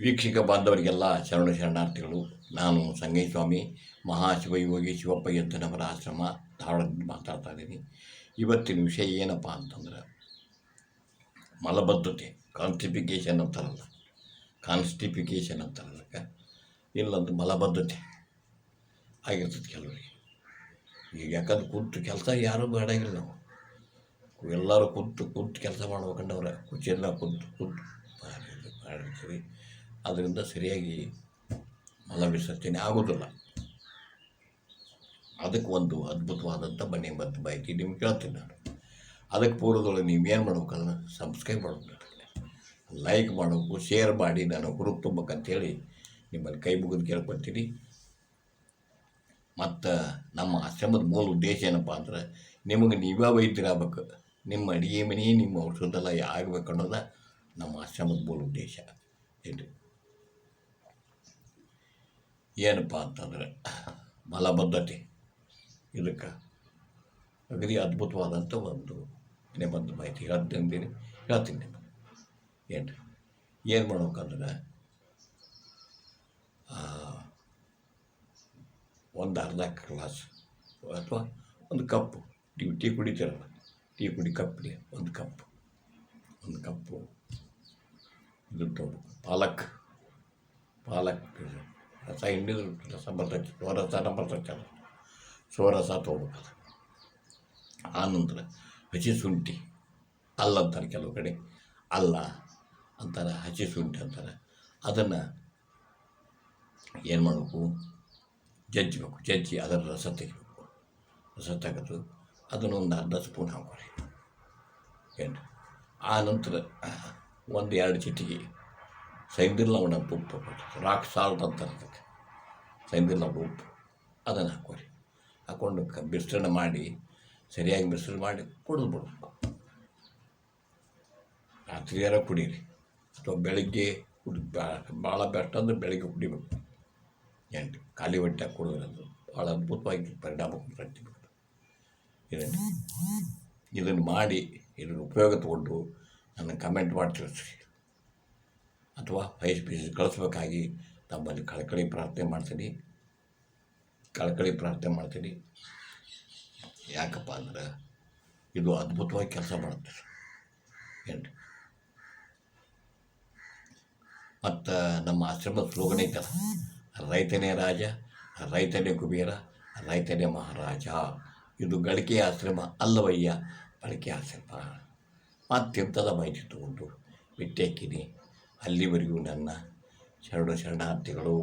ವೀಕ್ಷಕ ಬಾಂಧವರಿಗೆಲ್ಲ ಶರಣ ಶರಣಾರ್ಥಿಗಳು, ನಾನು ಸಂಗೈ ಸ್ವಾಮಿ ಮಹಾಶಿವಯೋಗಿ ಶಿವಪ್ಪ ಎದ್ದನವರ ಆಶ್ರಮ ಧಾರವಾಡದಿಂದ ಮಾತಾಡ್ತಾ ಇದ್ದೀನಿ. ಇವತ್ತಿನ ವಿಷಯ ಏನಪ್ಪ ಅಂತಂದ್ರೆ, ಮಲಬದ್ಧತೆ ಕಾನ್ಸ್ಟಿಫಿಕೇಷನ್ ಅಂತಾರಲ್ಲ ಕಾನ್ಸ್ಟಿಫಿಕೇಷನ್ ಅಂತಾರಲ್ಲ ಇಲ್ಲೊಂದು ಮಲಬದ್ಧತೆ ಆಗಿರ್ತದೆ ಕೆಲವರಿಗೆ. ಈಗ ಯಾಕಂದ್ರೆ ಕೂತು ಕೆಲಸ ಯಾರೂ ಬೇಡಂಗಿಲ್ಲ ನಾವು. ಎಲ್ಲರೂ ಕೂತು ಕೂತು ಕೆಲಸ ಮಾಡ್ಬೇಕಂಡವ್ರೆ ಕುರ್ಚಿಯೆಲ್ಲ ಕೂತು ಕೂತು. ಮಾಡಿ- ಮಾಡಿರ್ತೀವಿ ಅದರಿಂದ ಸರಿಯಾಗಿ ಮಲ ವಿಸರ್ಜನೆ ಆಗೋದಿಲ್ಲ. ಅದಕ್ಕೆ ಒಂದು ಅದ್ಭುತವಾದಂಥ ಬನ್ನಿ ಮತ್ತು ಮಾಹಿತಿ ನಿಮ್ಗೆ ಕೇಳ್ತೀನಿ ನಾನು. ಅದಕ್ಕೆ ಪೂರ್ವದೊಳಗೆ ನೀವೇನು ಮಾಡ್ಬೇಕು ಅದನ್ನು ಸಬ್ಸ್ಕ್ರೈಬ್ ಮಾಡ್ಬೇಕು ಲೈಕ್ ಮಾಡಬೇಕು ಶೇರ್ ಮಾಡಿ ನಾನು ಗ್ರೂಪ್ ತುಂಬಬೇಕಂತೇಳಿ ನಿಮ್ಮಲ್ಲಿ ಕೈ ಮುಗಿದು ಕೇಳ್ಕೊತೀನಿ ಮತ್ತು ನಮ್ಮ ಆಶ್ರಮದ ಮೂಲ ಉದ್ದೇಶ ಏನಪ್ಪ ಅಂದ್ರೆ ನಿಮಗೆ ನೀವೇ ವೈದ್ಯರಾಗಬೇಕು ನಿಮ್ಮ ಅಡಿಗೆ ಮನೆ, ನಿಮ್ಮ ಔಷಧೆಲ್ಲ ಆಗಬೇಕು ಅನ್ನೋದು ನಮ್ಮ ಆಶ್ರಮದ ಮೂಲ ಉದ್ದೇಶ. ಏನು ಏನಪ್ಪ ಅಂತಂದರೆ ಮಲಬದ್ಧತೆ. ಇದಕ್ಕೆ ಅಗದಿ ಅದ್ಭುತವಾದಂಥ ಒಂದು ನಿಮ್ಮದು ಮಾಹಿತಿ ಹೇಳ್ತೀನಿ ಹೇಳ್ತೀನಿ ನಿಮಗೆ. ಏನು ಏನು ಮಾಡ್ಬೇಕಂದ್ರೆ ಒಂದು ಅರ್ಧ ಗ್ಲಾಸ್ ಅಥವಾ ಒಂದು ಕಪ್ಪು. ಟೀ ಟೀ ಕುಡಿತೀರಲ್ಲ, ಟೀ ಕುಡಿ ಕಪ್ಪಿಗೆ ಒಂದು ಕಪ್ ಒಂದು ಕಪ್ಪು. ಇದು ತೊಗೊಬೇಕು ಪಾಲಕ್. ಪಾಲಕ್ ರಸ ಹಿಂಡಿದ್ರು ರಸ ಬರ್ತೈತಿ ಸೋರಸನ ಬರ್ತೈತಲ್ಲ ಸ್ವರಸ ಅದು ಆನಂತರ ಹಸಿ ಶುಂಠಿ ಅಲ್ಲ ಅಂತಾರೆ ಕೆಲವು ಕಡೆ ಅಲ್ಲ ಅಂತಾರೆ ಹಸಿ ಶುಂಠಿ ಅಂತಾರೆ ಅದನ್ನು ಏನು ಮಾಡಬೇಕು ಜಜ್ಜಬೇಕು ಜಜ್ಜಿ ಅದರ ರಸ ತೆಗಿಬೇಕು ರಸ ತೆಗೆದು ಅದನ್ನು ಒಂದು ಅರ್ಧ ಸ್ಪೂನ್ ಹಾಕೊಳ್ಳಿ ಏನು ಆ ನಂತರ ಒಂದು ಎರಡು ಚಿಟಿಗೆ ಸೈಂದಿಲ್ ಲವಣ ಉಪ್ಪು ರಾಕ್ ಸಾಲ್ಟ್ ಅಂತಾರೆ ಅದಕ್ಕೆ. ಸೈದಿಲ್ಲ ಉಪ್ಪು ಅದನ್ನು ಹಾಕೋರಿ ಹಾಕೊಂಡು ಕ ಮಿಶ್ರಣ ಮಾಡಿ, ಸರಿಯಾಗಿ ಮಿಶ್ರಣ ಮಾಡಿ ಕುಡಿದು ಬಿಡಬೇಕು. ರಾತ್ರಿಯಾರ ಕುಡೀರಿ. ಅಥವಾ ಬೆಳಗ್ಗೆ ಕುಡಿ ಭಾಳ ಬೆಸ್ಟ್ ಅಂದ್ರೆ ಬೆಳಗ್ಗೆ ಕುಡಿಬೇಕು. ಎಂಟು ಖಾಲಿ ಹೊಟ್ಟೆ ಕುಡಿದ್ರದು ಭಾಳ ಅದ್ಭುತವಾಗಿ ಪರಿಣಾಮ ಬೀರುತ್ತೆ ಇದನ್ನು ಇದನ್ನು ಮಾಡಿ, ಇದನ್ನು ಉಪಯೋಗ ತಗೊಂಡು ನನ್ನ ಕಮೆಂಟ್ ಮಾಡಿ ತಿಳಿಸ್ರಿ. ಅಥವಾ ಪಿ ಪೀಸ್ ಕಳಿಸ್ಬೇಕಾಗಿ ತಮ್ಮಲ್ಲಿ ಕಳಕಳಿ ಪ್ರಾರ್ಥನೆ ಮಾಡ್ತೀನಿ. ಕಳಕಳಿ ಪ್ರಾರ್ಥನೆ ಮಾಡ್ತೀನಿ. ಯಾಕಪ್ಪ ಅಂದ್ರೆ ಇದು ಅದ್ಭುತವಾಗಿ ಕೆಲಸ ಮಾಡುತ್ತೆ ಏನು ಮತ್ತು ನಮ್ಮ ಆಶ್ರಮದ ಸ್ಲೋಗನ್ ಐತಲ್ಲ, ರೈತನೇ ರಾಜ, ರೈತನೇ ಕುಬೇರ, ರೈತನೇ ಮಹಾರಾಜ. ಇದು ಗಳಿಕೆ ಆಶ್ರಮ ಅಲ್ಲವಯ್ಯ ಬಳಕೆ ಆಶ್ರಮ. ಮತ್ತೆಂಥದ ಮಾಹಿತಿ ತಗೊಂಡು ಬಿಟ್ಟಾಕಿನಿ ಅಲ್ಲಿವರೆಗೂ ನನ್ನ ಶರಣ ಶರಣಾರ್ಥಿಗಳು